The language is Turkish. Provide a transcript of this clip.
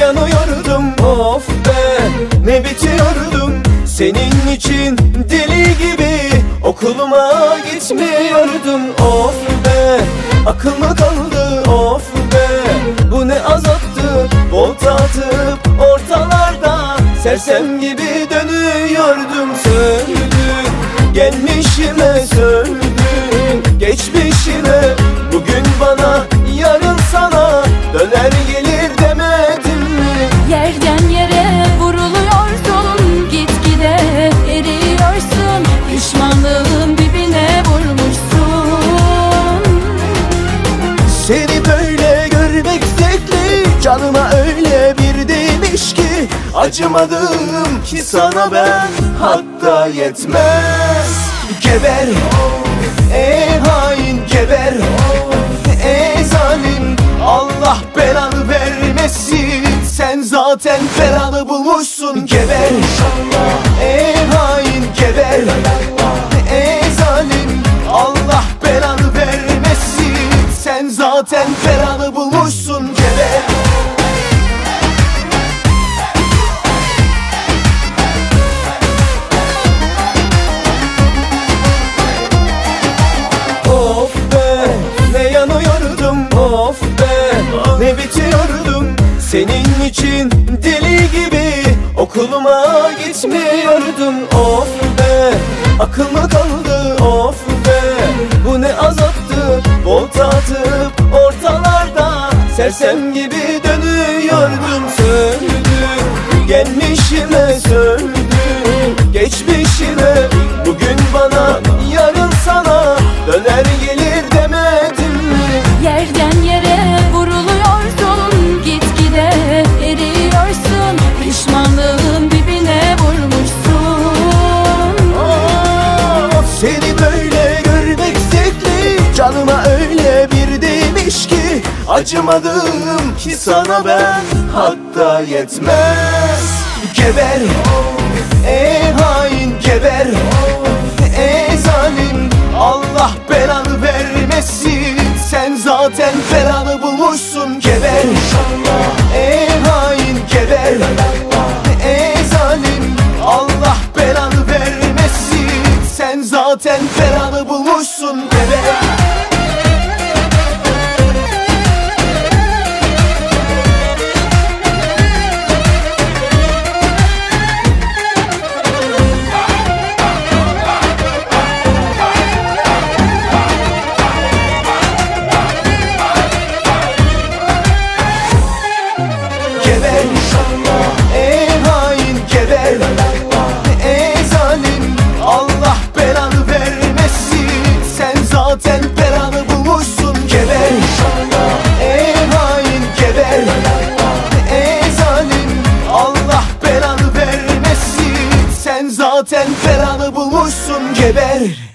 Yanıyordum of be ne bitiyordum Senin için okuluma gitmiyordum Of be. Akıl mı kaldı of be. Bu ne azaptı volta atıp ortalarda Sersem gibi dönüyordum. Söndü Gelmişime söndü Acımadım ki sana ben Hatta yetmez. Geber Ey hain geber. Ey zalim Allah belanı vermesin. Sen zaten belanı bulmuşsun. Geber Ey hain geber. Ey zalim Allah belanı vermesin. Sen zaten belanı bulmuşsun bitiyordum Senin için deli gibi okuluma gitmiyordum. Of be akıl mı kaldı? Of be Bu ne azaptı? Volta atıp ortalarda Sersem gibi dönüyordum. Söndü Gelmişime söndü Acımadım ki sana ben Hatta yetmez. Geber Ey hain geber. Ey zalim Allah belanı vermesin. Sen zaten belanı zaten belanı bulmuşsun Geber